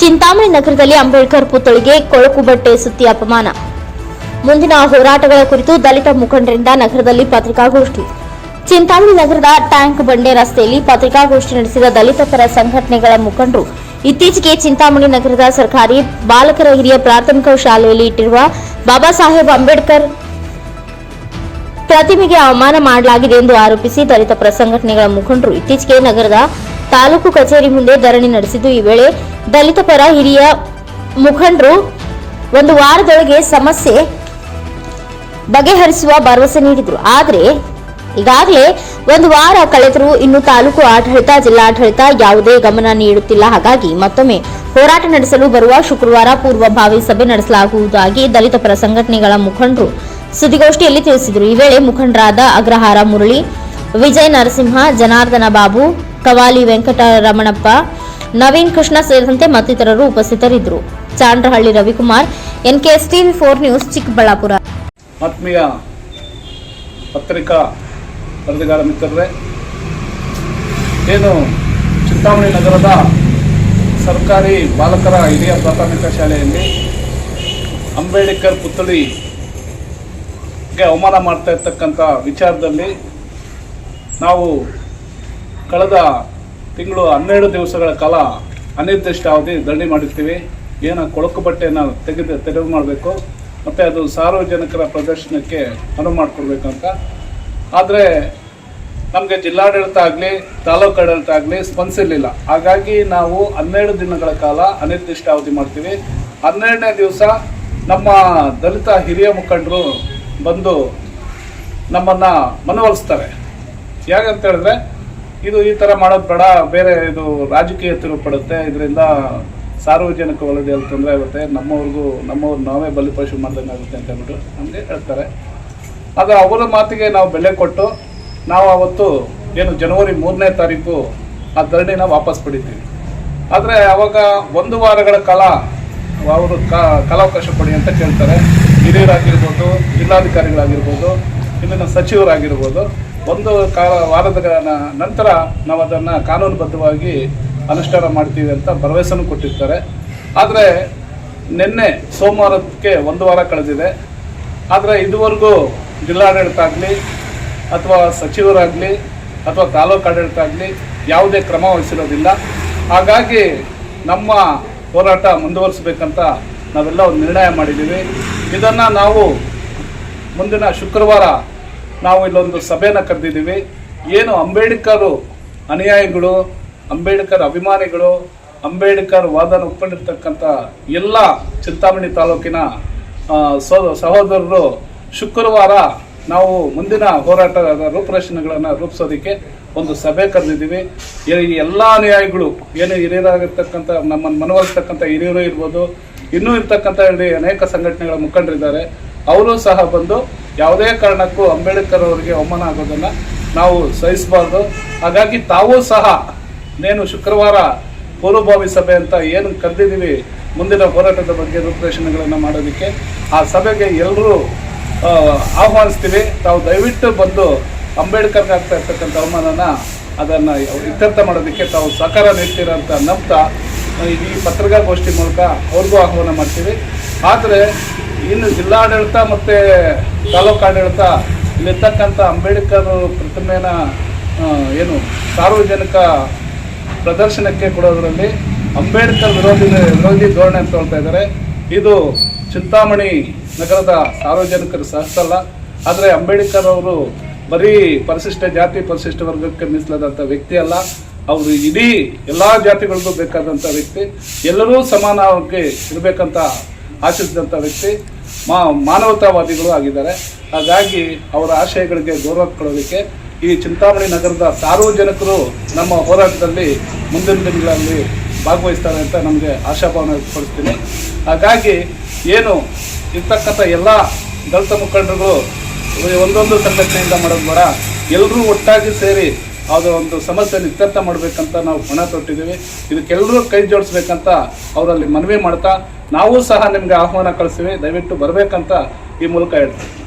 ಚಿಂತಾಮಣಿ ನಗರದಲ್ಲಿ ಅಂಬೇಡ್ಕರ್ ಪುತ್ಥಳಿಗೆ ಕೊಳಕು ಬಟ್ಟೆ ಸುತ್ತಿ ಅಪಮಾನ. ಮುಂದಿನ ಹೋರಾಟಗಳ ಕುರಿತು ದಲಿತ ಮುಖಂಡರಿಂದ ನಗರದಲ್ಲಿ ಪತ್ರಿಕಾಗೋಷ್ಠಿ. ಚಿಂತಾಮಣಿ ನಗರದ ಟ್ಯಾಂಕ್ ಬಂಡೆ ರಸ್ತೆಯಲ್ಲಿ ಪತ್ರಿಕಾಗೋಷ್ಠಿ ನಡೆಸಿದ ದಲಿತ ಪರ ಸಂಘಟನೆಗಳ ಮುಖಂಡರು ಇತ್ತೀಚೆಗೆ ಚಿಂತಾಮಣಿ ನಗರದ ಸರ್ಕಾರಿ ಬಾಲಕರ ಹಿರಿಯ ಪ್ರಾಥಮಿಕ ಶಾಲೆಯಲ್ಲಿ ಇಟ್ಟಿರುವ ಬಾಬಾ ಸಾಹೇಬ್ ಅಂಬೇಡ್ಕರ್ ಪ್ರತಿಮೆಗೆ ಅವಮಾನ ಮಾಡಲಾಗಿದೆ ಎಂದು ಆರೋಪಿಸಿ ದಲಿತ ಪರ ಸಂಘಟನೆಗಳ ಮುಖಂಡರು ಇತ್ತೀಚೆಗೆ ನಗರದ ತಾಲೂಕು ಕಚೇರಿ ಮುಂದೆ ಧರಣಿ ನಡೆಸಿದ್ದು ಈ ವೇಳೆ ದಲಿತ ಪರ ಹಿರಿಯ ಮುಖಂಡರು ಒಂದು ವಾರದೊಳಗೆ ಸಮಸ್ಯೆ ಬಗೆಹರಿಸುವ ಭರವಸೆ ನೀಡಿದರು. ಆದರೆ ಈಗಾಗಲೇ ಒಂದು ವಾರ ಕಳೆದರೂ ಇನ್ನು ತಾಲೂಕು ಆಡಳಿತ, ಜಿಲ್ಲಾಡಳಿತ ಯಾವುದೇ ಗಮನ ನೀಡುತ್ತಿಲ್ಲ. ಹಾಗಾಗಿ ಮತ್ತೊಮ್ಮೆ ಹೋರಾಟ ನಡೆಸಲು ಬರುವ ಶುಕ್ರವಾರ ಪೂರ್ವಭಾವಿ ಸಭೆ ನಡೆಸಲಾಗುವುದಾಗಿ ದಲಿತ ಪರ ಸಂಘಟನೆಗಳ ಮುಖಂಡರು ಸುದ್ದಿಗೋಷ್ಠಿಯಲ್ಲಿ ತಿಳಿಸಿದರು. ಈ ವೇಳೆ ಮುಖಂಡರಾದ ಅಗ್ರಹಾರ ಮುರಳಿ, ವಿಜಯ್ ನರಸಿಂಹ, ಜನಾರ್ದನ ಬಾಬು, ಕವಾಲಿ ವೆಂಕಟರಮಣಪ್ಪ ನವೀನ್ ಕೃಷ್ಣ ಸೇರಿದಂತೆ ಮತ್ತಿತರರು ಉಪಸ್ಥಿತರಿದ್ದರು. Chandrahalli Ravikumar NKS TV four news, Chikkaballapur. ಆತ್ಮೀಯ ಪತ್ರಿಕಾ ವರದಿಗಾರ ಮಿತ್ರರೇ, ಏನು ಚಿಂತಾಮಣಿ ನಗರದ ಸರ್ಕಾರಿ ಬಾಲಕರ ಹಿರಿಯ ಪ್ರಾಥಮಿಕ ಶಾಲೆಯಲ್ಲಿ ಅಂಬೇಡ್ಕರ್ ಪುತ್ಥಳಿಗೆ ಅವಮಾನ ಮಾಡ್ತಾ ಇರ್ತಕ್ಕಂಥ ವಿಚಾರದಲ್ಲಿ ನಾವು ಕಳೆದ ತಿಂಗಳು ಹನ್ನೆರಡು ದಿವಸಗಳ ಕಾಲ ಅನಿರ್ದಿಷ್ಟ ಅವಧಿ ಧರಣಿ ಮಾಡಿರ್ತೀವಿ. ಏನು ಕೊಳಕು ಬಟ್ಟೆಯನ್ನು ತೆಗೆದು ತೆರವು ಮಾಡಬೇಕು. ಮತ್ತು ಅದು ಸಾರ್ವಜನಿಕರ ಪ್ರದರ್ಶನಕ್ಕೆ ಅನುವು ಮಾಡಿಕೊಡ್ಬೇಕಂತ ಆದರೆ ನಮಗೆ ಜಿಲ್ಲಾಡಳಿತ ಆಗಲಿ, ತಾಲೂಕು ಆಡಳಿತ ಆಗಲಿ ಸ್ಪಂದಿಸಿರಲಿಲ್ಲ ಹಾಗಾಗಿ ನಾವು ಹನ್ನೆರಡು ದಿನಗಳ ಕಾಲ ಅನಿರ್ದಿಷ್ಟ ಅವಧಿ ಮಾಡ್ತೀವಿ. ಹನ್ನೆರಡನೇ ದಿವಸ ನಮ್ಮ ದಲಿತ ಹಿರಿಯ ಮುಖಂಡರು ಬಂದು ನಮ್ಮನ್ನು ಮನವೊಲಿಸ್ತಾರೆ. ಯಾಕಂತ ಹೇಳಿದ್ರೆ ಇದು ಈ ಥರ ಮಾಡೋದು ಬೇಡ, ಬೇರೆ ಇದು ರಾಜಕೀಯ ತಿರುವು ಪಡುತ್ತೆ. ಇದರಿಂದ ಸಾರ್ವಜನಿಕ ವಲಯದಲ್ಲಿ ತೊಂದರೆ ಆಗುತ್ತೆ. ನಮ್ಮವ್ರಿಗೂ, ನಮ್ಮವ್ರು ನಾವೇ ಬಲಿಪಶು ಮಾಡ್ದಂಗೆ ಆಗುತ್ತೆ ಅಂತ ಹೇಳ್ಬಿಟ್ಟು ನಮಗೆ ಹೇಳ್ತಾರೆ. ಆಗ ಅವರ ಮಾತಿಗೆ ನಾವು ಬೆಲೆ ಕೊಟ್ಟು, ನಾವು ಅವತ್ತು ಏನು ಜನವರಿ ಮೂರನೇ ತಾರೀಕು ಆ ಧರಣಿನ ವಾಪಸ್ ಪಡಿತೀವಿ. ಆದರೆ ಅವಾಗ ಒಂದು ವಾರಗಳ ಕಾಲ ಅವರು ಕಾಲಾವಕಾಶ ಕೊಡಿ ಅಂತ ಕೇಳ್ತಾರೆ. ಹಿರಿಯರಾಗಿರ್ಬೋದು, ಜಿಲ್ಲಾಧಿಕಾರಿಗಳಾಗಿರ್ಬೋದು ಇಲ್ಲಿನ ಸಚಿವರಾಗಿರ್ಬೋದು. ಒಂದು ಕಾಲ ವಾರದ ನಂತರ ನಾವು ಅದನ್ನು ಕಾನೂನುಬದ್ಧವಾಗಿ ಅನುಷ್ಠಾನ ಮಾಡ್ತೀವಿ ಅಂತ ಭರವಸೆನೂ ಕೊಟ್ಟಿರ್ತಾರೆ. ಆದರೆ ನಿನ್ನೆ ಸೋಮವಾರಕ್ಕೆ ಒಂದು ವಾರ ಕಳೆದಿದೆ. ಆದರೆ ಇದುವರೆಗೂ ಜಿಲ್ಲಾಡಳಿತ ಆಗಲಿ, ಅಥವಾ ಸಚಿವರಾಗಲಿ, ಅಥವಾ ತಾಲೂಕು ಆಡಳಿತ ಆಗಲಿ ಯಾವುದೇ ಕ್ರಮ ವಹಿಸಿರೋದಿಲ್ಲ. ಹಾಗಾಗಿ ನಮ್ಮ ಹೋರಾಟ ಮುಂದುವರಿಸಬೇಕಂತ ನಾವೆಲ್ಲ ಒಂದು ನಿರ್ಣಯ ಮಾಡಿದ್ದೀವಿ. ಇದನ್ನು ನಾವು ಮುಂದಿನ ಶುಕ್ರವಾರ ನಾವು ಇಲ್ಲೊಂದು ಸಭೆನ ಕರೆದಿದ್ದೀವಿ. ಏನು ಅಂಬೇಡ್ಕರ್ ಅನುಯಾಯಿಗಳು, ಅಂಬೇಡ್ಕರ್ ಅಭಿಮಾನಿಗಳು, ಅಂಬೇಡ್ಕರ್ ವಾದನ ಒಪ್ಕೊಂಡಿರ್ತಕ್ಕಂಥ ಎಲ್ಲ ಚಿಂತಾಮಣಿ ತಾಲೂಕಿನ ಸಹೋದರರು ಶುಕ್ರವಾರ ನಾವು ಮುಂದಿನ ಹೋರಾಟದ ರೂಪುರೇಷಣೆಗಳನ್ನು ರೂಪಿಸೋದಕ್ಕೆ ಒಂದು ಸಭೆ ಕರೆದಿದ್ದೀವಿ. ಎಲ್ಲ ಅನುಯಾಯಿಗಳು, ಏನು ಹಿರಿಯರಾಗಿರ್ತಕ್ಕಂಥ ನಮ್ಮನ್ನು ಮನವೊಲಿಸ್ತಕ್ಕಂಥ ಹಿರಿಯರು ಇರ್ಬೋದು, ಇನ್ನೂ ಇರ್ತಕ್ಕಂಥ ಇಲ್ಲಿ ಅನೇಕ ಸಂಘಟನೆಗಳ ಮುಖಂಡರಿದ್ದಾರೆ. ಅವರು ಸಹ ಬಂದು ಯಾವುದೇ ಕಾರಣಕ್ಕೂ ಅಂಬೇಡ್ಕರ್ ಅವರಿಗೆ ಅವಮಾನ ಆಗೋದನ್ನು ನಾವು ಸಹಿಸಬಾರ್ದು. ಹಾಗಾಗಿ ತಾವೂ ಸಹ ನೇನು ಶುಕ್ರವಾರ ಪೂರ್ವಭಾವಿ ಸಭೆ ಅಂತ ಏನು ಕರೆದಿದ್ದೀವಿ, ಮುಂದಿನ ಹೋರಾಟದ ಬಗ್ಗೆ ರೂಪರೇಷಣೆಗಳನ್ನು ಮಾಡೋದಕ್ಕೆ, ಆ ಸಭೆಗೆ ಎಲ್ಲರೂ ಆಹ್ವಾನಿಸ್ತೀವಿ. ತಾವು ದಯವಿಟ್ಟು ಬಂದು ಅಂಬೇಡ್ಕರ್ಗೆ ಆಗ್ತಾ ಇರ್ತಕ್ಕಂಥ ಅವಮಾನನ ಅದನ್ನು ಇತ್ಯರ್ಥ ಮಾಡೋದಕ್ಕೆ ತಾವು ಸಹಕಾರ ನೀಡ್ತೀರ ಅಂತ ನಂಬ್ತಾ, ಈ ಪತ್ರಿಕಾಗೋಷ್ಠಿ ಮೂಲಕ ಅವ್ರಿಗೂ ಆಹ್ವಾನ ಮಾಡ್ತೀವಿ. ಆದರೆ ಇನ್ನು ಜಿಲ್ಲಾಡಳಿತ ಮತ್ತು ತಾಲೂಕು ಆಡಳಿತ ಇಲ್ಲಿರ್ತಕ್ಕಂಥ ಅಂಬೇಡ್ಕರ್ ಪ್ರತಿಮೆನ ಏನು ಸಾರ್ವಜನಿಕ ಪ್ರದರ್ಶನಕ್ಕೆ ಕೊಡೋದರಲ್ಲಿ ಅಂಬೇಡ್ಕರ್ ವಿರೋಧಿ ವಿರೋಧಿ ಧೋರಣೆ ಅಂತ ಹೇಳ್ತಾ ಇದ್ದಾರೆ. ಇದು ಚಿಂತಾಮಣಿ ನಗರದ ಸಾರ್ವಜನಿಕರು ಸಹಸಲ್ಲ ಆದರೆ ಅಂಬೇಡ್ಕರ್ ಅವರು ಬರೀ ಪರಿಶಿಷ್ಟ ಜಾತಿ, ಪರಿಶಿಷ್ಟ ವರ್ಗಕ್ಕೆ ಮೀಸಲಾದಂಥ ವ್ಯಕ್ತಿ ಅಲ್ಲ. ಅವರು ಇಡೀ ಎಲ್ಲ ಜಾತಿಗಳಿಗೂ ಬೇಕಾದಂಥ ವ್ಯಕ್ತಿ. ಎಲ್ಲರೂ ಸಮಾನವಾಗಿ ಇರಬೇಕಂತ ಆಶಿಸಿದಂಥ ವ್ಯಕ್ತಿ ಮಾ, ಮಾನವತಾವಾದಿಗಳು ಆಗಿದ್ದಾರೆ. ಹಾಗಾಗಿ ಅವರ ಆಶಯಗಳಿಗೆ ಗೌರವ ಕೊಡೋದಕ್ಕೆ ಈ ಚಿಂತಾಮಣಿ ನಗರದ ಸಾರ್ವಜನಿಕರು ನಮ್ಮ ಹೋರಾಟದಲ್ಲಿ ಮುಂದಿನ ದಿನಗಳಲ್ಲಿ ಭಾಗವಹಿಸ್ತಾರೆ ಅಂತ ನಮಗೆ ಆಶಾಭಾವನೆ ವ್ಯಕ್ತಪಡಿಸ್ತೀನಿ ಹಾಗಾಗಿ ಏನು ಇರ್ತಕ್ಕಂಥ ಎಲ್ಲ ದಲಿತ ಮುಖಂಡರುಗಳು ಒಂದೊಂದು ಸಂಘಟನೆಯಿಂದ ಮಾಡೋದು ಬೇಡ. ಎಲ್ಲರೂ ಒಟ್ಟಾಗಿ ಸೇರಿ ಯಾವುದೋ ಒಂದು ಸಮಸ್ಯೆಯನ್ನು ಇತ್ಯರ್ಥ ಮಾಡಬೇಕಂತ ನಾವು ಪಣ ತೊಟ್ಟಿದ್ದೀವಿ. ಇದಕ್ಕೆಲ್ಲರೂ ಕೈ ಜೋಡಿಸ್ಬೇಕಂತ ಅವರಲ್ಲಿ ಮನವಿ ಮಾಡ್ತಾ, ನಾವು ಸಹ ನಿಮಗೆ ಆಹ್ವಾನ ಕಳಿಸ್ತೀವಿ. ದಯವಿಟ್ಟು ಬರಬೇಕಂತ ಈ ಮೂಲಕ ಹೇಳ್ತೀವಿ